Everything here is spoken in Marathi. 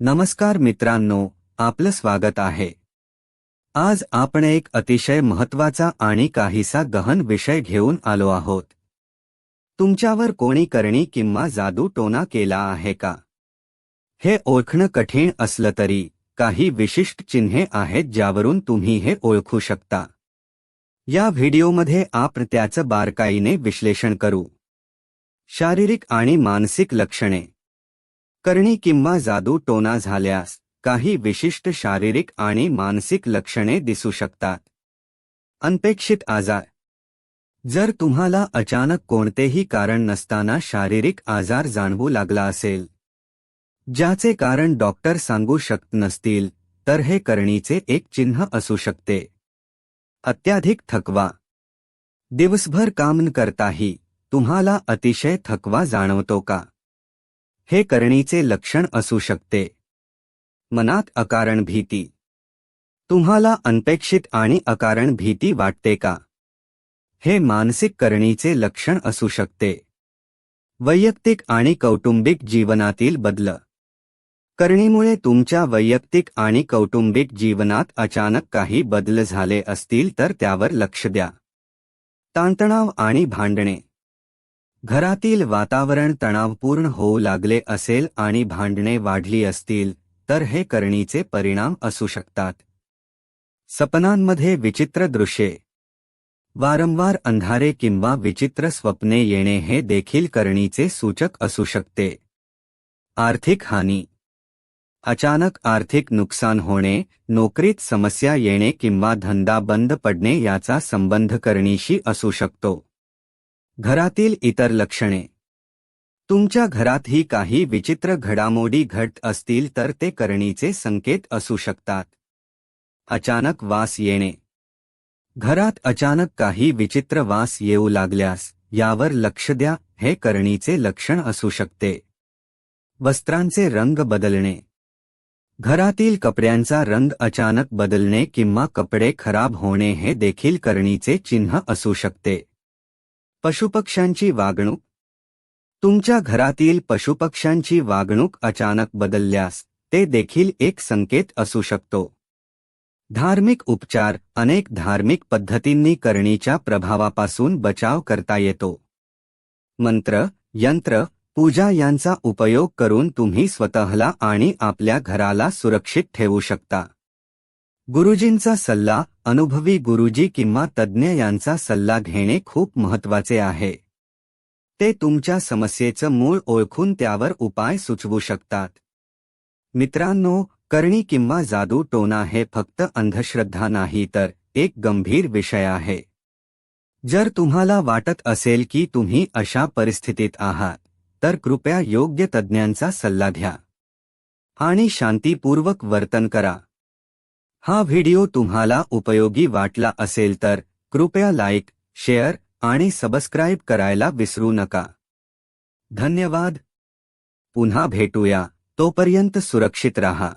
नमस्कार मित्रांनो आपलं स्वागत आहे. आज आपण एक अतिशय महत्त्वाचा आणि काहीसा गहन विषय घेऊन आलो आहोत. तुमच्यावर कोणी करणी किंवा जादू टोना केला आहे का? हे ओळखणं कठीण असलं तरी काही विशिष्ट चिन्हे आहेत ज्यावरून तुम्ही हे ओळखू शकता. या व्हिडिओमध्ये आपण त्याचं बारकाईने विश्लेषण करू. शारीरिक आणि मानसिक लक्षणे. करणी किंवा जादू टोना झाल्यास काही विशिष्ट शारीरिक आणि मानसिक लक्षणे दिसू शकतात. अनपेक्षित आजार. जर तुम्हाला अचानक कोणतेही कारण नसताना शारीरिक आजार जाणवू लागला असेल ज्याचे कारण डॉक्टर सांगू शकत नसतील तर हे करणीचे एक चिन्ह असू शकते. अत्याधिक थकवा. दिवसभर काम न करताही तुम्हाला अतिशय थकवा जाणवतो का? हे करणीचे लक्षण असू शकते. मनात अकारण भीती. तुम्हाला अनपेक्षित आणि अकारण भीती वाटते का? हे मानसिक करणीचे लक्षण असू शकते. वैयक्तिक आणि कौटुंबिक जीवनातील बदल. करणीमुळे तुमच्या वैयक्तिक आणि कौटुंबिक जीवनात अचानक काही बदल झाले असतील तर त्यावर लक्ष द्या. ताणतणाव आणि भांडणे. घरातील वातावरण तणावपूर्ण होऊ लागले असेल आणि भांडणे वाढली असतील तर हे करणीचे परिणाम असू शकतात. सपनांमध्ये विचित्र दृश्ये. वारंवार अंधारे किंवा विचित्र स्वप्ने येणे हे देखील करणीचे सूचक असू शकते. आर्थिक हानी. अचानक आर्थिक नुकसान होणे नोकरीत समस्या येणे किंवा धंदा बंद पडणे याचा संबंध करणीशी असू शकतो. घरातील इतर लक्षणे. तुमच्या घरातही काही विचित्र घडामोडी घडत असतील तर ते करणीचे संकेत असू शकतात. अचानक वास येणे. घरात अचानक काही विचित्र वास येऊ लागल्यास यावर लक्ष द्या हे करणीचे लक्षण असू शकते. वस्त्रांचे रंग बदलणे. घरातील कपड्यांचा रंग अचानक बदलणे किंवा कपडे खराब होणे हे देखील करणीचे चिन्ह असू शकते. पशुपक्ष्यांची वागणूक. तुमच्या घरातील पशुपक्ष्यांची वागणूक अचानक बदलल्यास ते देखील एक संकेत असू शकतो. धार्मिक उपचार अनेक धार्मिक पद्धतींनी करणीच्या प्रभावापासून बचाव करता येतो. मंत्र यंत्र पूजा यांचा उपयोग करून तुम्ही स्वतःला आणि आपल्या घराला सुरक्षित ठेवू शकता. गुरुजींचा सल्ला अनुभवी गुरुजी किंवा तज्ज्ञ यांचा सल्ला घेणे खूप महत्त्वाचे आहे. ते तुमच्या समस्येचं मूळ ओळखून त्यावर उपाय सुचवू शकतात. मित्रांनो करणी किंवा जादू टोना हे फक्त अंधश्रद्धा नाही तर एक गंभीर विषय आहे. जर तुम्हाला वाटत असेल की तुम्ही अशा परिस्थितीत आहात तर कृपया योग्य तज्ज्ञांचा सल्ला घ्या. आणि शांतीपूर्वक वर्तन करा. हा व्हिडिओ तुम्हाला उपयोगी वाटला असेल तर कृपया लाईक शेअर आणि सबस्क्राईब करायला विसरू नका. धन्यवाद. पुन्हा भेटूया. तोपर्यंत सुरक्षित रहा.